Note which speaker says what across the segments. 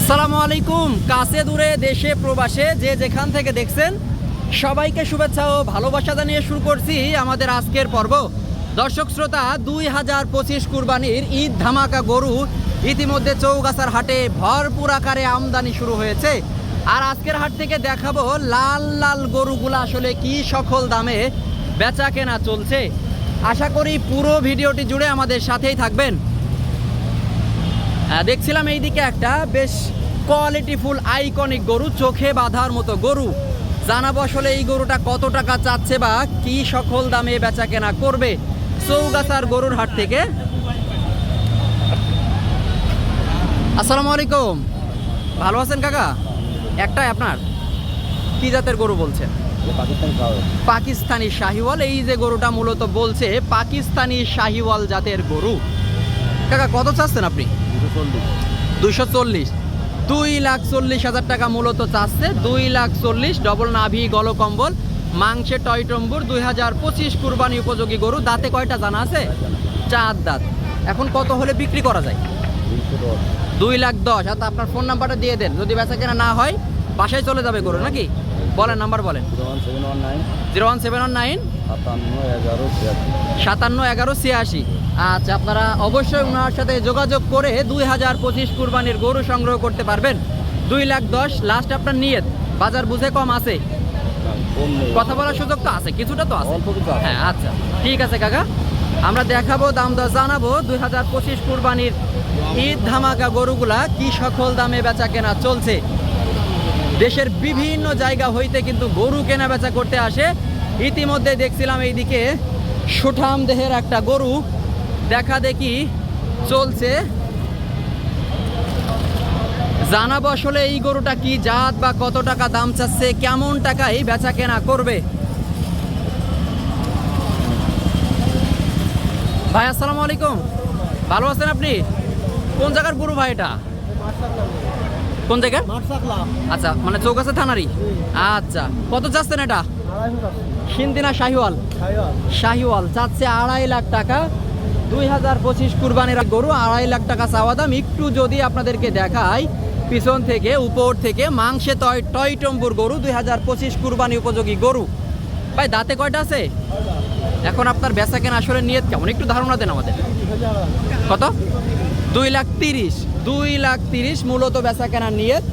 Speaker 1: আসসালামু আলাইকুম। কাছে দূরে দেশে প্রবাসে যে যেখান থেকে দেখছেন, সবাইকে শুভেচ্ছা ও ভালোবাসা জানিয়ে শুরু করছি আমাদের আজকের পর্ব। দর্শক শ্রোতা, দুই হাজার পঁচিশ কুরবানির ঈদ ধামাকা গরু ইতিমধ্যে চৌগাছার হাটে ভরপুর আকারে আমদানি শুরু হয়েছে। আর আজকের হাট থেকে দেখাবো লাল লাল গরুগুলো আসলে কি সকল দামে বেচা কেনা চলছে। আশা করি পুরো ভিডিওটি জুড়ে আমাদের সাথেই থাকবেন। দেখছিলাম এইদিকে একটা বেশ কোয়ালিটিফুল আইকনিক গরু, চোখে বাঁধার মতো গরু। জানাব আসলে এই গরুটা কত টাকা চাচ্ছে বা কি সকল দামে বেচা কেনা করবে চৌগাছার গরুর হাট থেকে। আসসালামু আলাইকুম। ভালো আছেন কাকা? একটাই আপনার? কি জাতের গরু বলছেন?
Speaker 2: পাকিস্তানি
Speaker 1: শাহিওয়াল। এই যে গরুটা মূলত বলছে পাকিস্তানি শাহিওয়াল জাতের গরু। কাকা, কত চাচ্ছেন আপনি?
Speaker 2: দুশো চল্লিশ।
Speaker 1: দুই লাখ চল্লিশ হাজার টাকা মূলত চাচ্ছে। দুই লাখ চল্লিশ ডবল নাভি গলকম্বল মাংসে টয়টম্বুর দুই হাজার পঁচিশ কুরবানি উপযোগী গরু। দাঁতে কয়টা জানা আছে? চার দাঁত। এখন কত হলে বিক্রি করা যায়? দুই লাখ দশ। আর আপনার ফোন নাম্বারটা দিয়ে দেন। যদি বেচা কেনা না হয় বাসায় চলে যাবে গরু নাকি? বলেন নাম্বার বলেন।
Speaker 2: Zero one seven one nine সাতান্ন এগারো ছিয়াশি।
Speaker 1: আচ্ছা আপনারা অবশ্যই ওনার সাথে যোগাযোগ করে দুই হাজার পঁচিশ কুরবানির গরু সংগ্রহ করতে পারবেন। দুই লাখ দশ লাস্ট আপনার নিয়ত। বাজার বুঝে কম আছে। কথা বলার সুযোগ তো আছে কিছুটা তো আছে। হ্যাঁ আচ্ছা। ঠিক আছে কাকা। আমরা দেখাবো দাম দর জানাব দুই হাজার পঁচিশ কুরবানির ঈদ ধামাকা গরুগুলা কি সকল দামে বেচা কেনা চলছে। দেশের বিভিন্ন জায়গা হইতে কিন্তু গরু কেনা বেচা করতে আসে। ইতিমধ্যে দেখছিলাম এইদিকে সুঠাম দেহের একটা গরু দেখা দেখি চলছে। জানাব আসলে এই গরুটা কি জাত বা কত টাকা দাম চাচ্ছে কেমন টাকায় বেচা কেনা করবে। ভাই আসসালামু আলাইকুম। ভালো আছেন আপনি? কোন জায়গার গরু ভাই এটা? কোন জায়গার? আচ্ছা মানে চৌকাছা থানারই? আচ্ছা কত চাচ্ছেন এটা? সিন্দিনা শাহিওয়াল। শাহিওয়াল চাচ্ছে আড়াই লাখ টাকা। দুই হাজার পঁচিশ কুরবানির গরু আড়াই লাখ টাকা চাওয়া দাম। একটু যদি আপনাদেরকে দেখাই, পিছন থেকে, উপর থেকে, মাংসে টয় টয় টম্বুর গরু, দুই হাজার পঁচিশ কুরবানি উপযোগী গরু। ভাই, দাঁতে কয়টা আছে? এখন আপনার বেচা কেনা আসলে নিয়ত কেমন? একটু ধারণা দেন আমাদের। কত? দুই লাখ তিরিশ। দুই লাখ তিরিশ মূলত বেচা কেনার নিয়ত।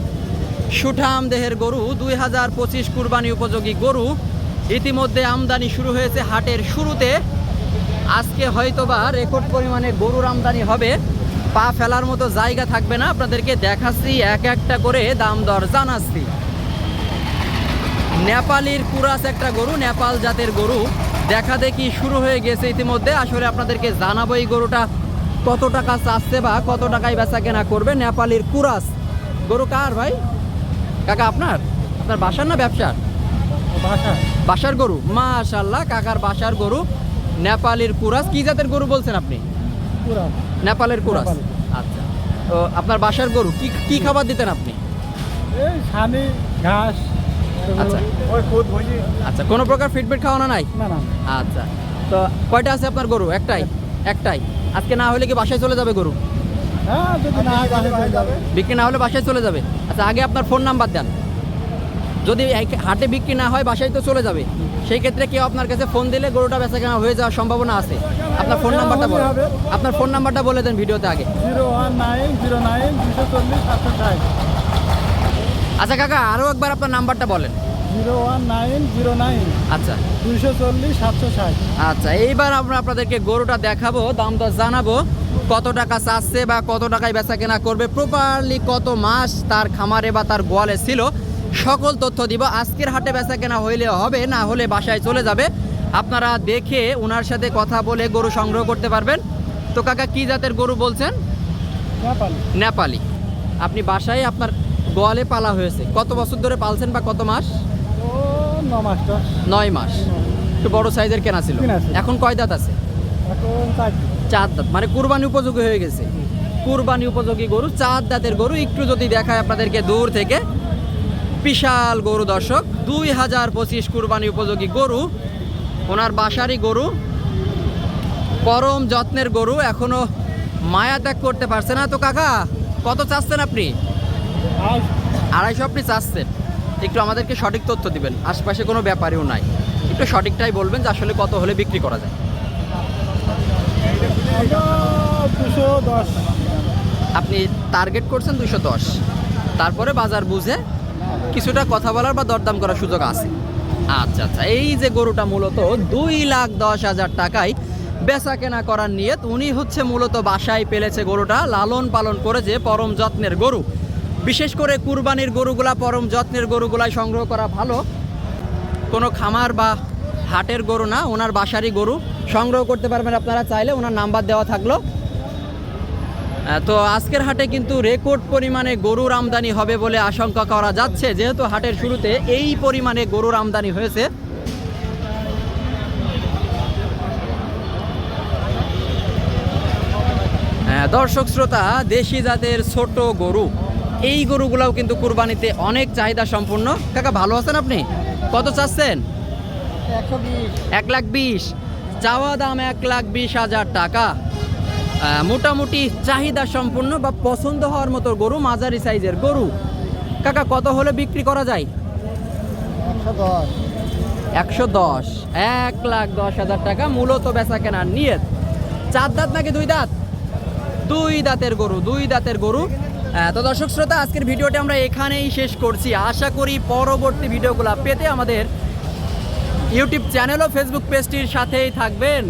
Speaker 1: সুঠাম দেহের গরু, দুই হাজার পঁচিশ কুরবানি উপযোগী গরু। ইতিমধ্যে আমদানি শুরু হয়েছে হাটের শুরুতে। আজকে হয়তোবা রেকর্ড পরিমাণে গরুর আমদানি হবে। পা ফেলার মতো জায়গা থাকবে না। আপনাদেরকে দেখাচ্ছি এক একটা করে দাম দর জানাচ্ছি। নেপালির কুরাস একটা গরু নেপাল জাতের গরু। দেখা দেখি শুরু হয়ে গেছে ইতিমধ্যে। আসলে আপনাদেরকে জানাব এই গরুটা কত টাকা চাচ্ছে বা কত টাকায় বেচা কেনা করবে নেপালির কুরাস। গরু কার ভাই? কাকা আপনার? আপনার বাসার না ব্যবসার? বাসার। গরু। মাশাল্লাহ কাকার বাসার গরু। নেপালের কুরাস কি জাতের গরু বলছেন আপনি? নেপালের কুরাস। আচ্ছা। তো আপনার বাসার গরু কি কি খাবার দিতেন আপনি?
Speaker 3: ছানি ঘাস
Speaker 1: আচ্ছা। আচ্ছা কোনো প্রকার ফিডব্যাক খাওয়ানো নাই? আচ্ছা। তো কয়টা আছে আপনার গরু? একটাই? একটাই? আজকে না হলে কি বাসায় চলে যাবে গরু?
Speaker 3: হ্যাঁ
Speaker 1: বিক্রি না হলে বাসায় চলে যাবে? আচ্ছা আগে আপনার ফোন নাম্বার দেন। যদি হাটে বিক্রি না হয় বাসায় তো চলে যাবে। সেই ক্ষেত্রে কেউ আপনার কাছে ফোন দিলে গরুটা বেচা কেনা হয়ে যাওয়ার সম্ভাবনা আছে। আপনার ফোন নাম্বারটা বলেন। আপনার ফোন নাম্বারটা বলে দেন ভিডিওতে আগে। আচ্ছা কাকা আরও একবার আপনার নাম্বারটা বলেন। আচ্ছা। আচ্ছা এইবার আমরা আপনাদেরকে গরুটা দেখাবো দাম দর জানাব। কত টাকা চাচ্ছে বা কত টাকায় বেচা কেনা করবে প্রপারলি কত মাস তার খামারে বা তার গোয়ালে ছিল। সকল তথ্য দিব। আজকের হাটে বেচা কেনা হইলে হবে না হলে বাসায় চলে যাবে। আপনারা দেখে ওনার সাথে কথা বলে গরু সংগ্রহ করতে পারবেন। তো কাকা কি জাতের গরু বলছেন?
Speaker 3: নেপালি।
Speaker 1: আপনি বাসায় আপনার গোয়ালে পালা হয়েছে। কত বছর ধরে পালছেন বা কত মাস? নয় মাস। একটু বড় সাইজের কেনা ছিল। এখন কয় দাঁত আছে?
Speaker 3: চার
Speaker 1: দাঁত। মানে কুরবানি উপযোগী হয়ে গেছে। কুরবানি উপযোগী গরু চার দাঁতের গরু। একটু যদি দেখায় আপনাদেরকে দূর থেকে। বিশাল গরু দর্শক, দুই হাজার পঁচিশ কুরবানি উপযোগী গরু, ওনার বাসারই গরু, পরম যত্নের গরু, এখনও মায়া ত্যাগ করতে পারছে না। তো কাকা, কত চাচ্ছেন আপনি? আড়াইশো আপনি চাচ্ছেন। একটু আমাদেরকে সঠিক তথ্য দিবেন। আশপাশে কোনো ব্যাপারেও নাই। একটু সঠিকটাই বলবেন যে আসলে কত হলে বিক্রি করা যায়। আপনি টার্গেট করছেন দুশো দশ। তারপরে বাজার বুঝে কিছুটা কথা বলার বা দরদাম করার সুযোগ আছে। আচ্ছা আচ্ছা এই যে গরুটা মূলত দুই লাখ দশ হাজার টাকায় বেচা কেনা করার নিয়ত, উনি হচ্ছে মূলত বাসায় পেলেছে গরুটা, লালন পালন করেছে পরম যত্নের গরু। বিশেষ করে কুরবানির গরুগুলা, পরম যত্নের গরুগুলাই সংগ্রহ করা ভালো। কোনো খামার বা হাটের গরু না, ওনার বাসারই গরু। সংগ্রহ করতে পারবেন আপনারা চাইলে, ওনার নাম্বার দেওয়া থাকল। তো আজকের হাটে কিন্তু রেকর্ড পরিমাণে গরুর আমদানি হবে বলে আশঙ্কা করা যাচ্ছে। যেহেতু হাটের শুরুতে এই পরিমাণে গরুর আমদানি হয়েছে। হ্যাঁ, দর্শক শ্রোতা দেশি জাতের ছোট গরু এই গরুগুলাও কিন্তু কুরবানিতে অনেক চাহিদা সম্পূর্ণ কাকা ভালো আছেন আপনি? কত চাচ্ছেন? এক লাখ বিশ। চাওয়া দাম এক লাখ বিশ হাজার টাকা। মোটামুটি চাহিদা সম্পূর্ণ বা পছন্দ হওয়ার মতো গরু মাঝারি সাইজের গরু। কাকা কত হলে বিক্রি করা যায়?
Speaker 3: একশো দশ।
Speaker 1: এক লাখ দশ হাজার টাকা মূলত বেচা কেনার নিয়ত। চার দাঁত নাকি দুই দাঁত? দুই দাঁতের গরু দুই দাঁতের গরু। তো দর্শক শ্রোতা আজকের ভিডিওটি আমরা এখানেই শেষ করছি। আশা করি পরবর্তী ভিডিওগুলো পেতে আমাদের ইউটিউব চ্যানেল ও ফেসবুক পেজটির সাথেই থাকবেন।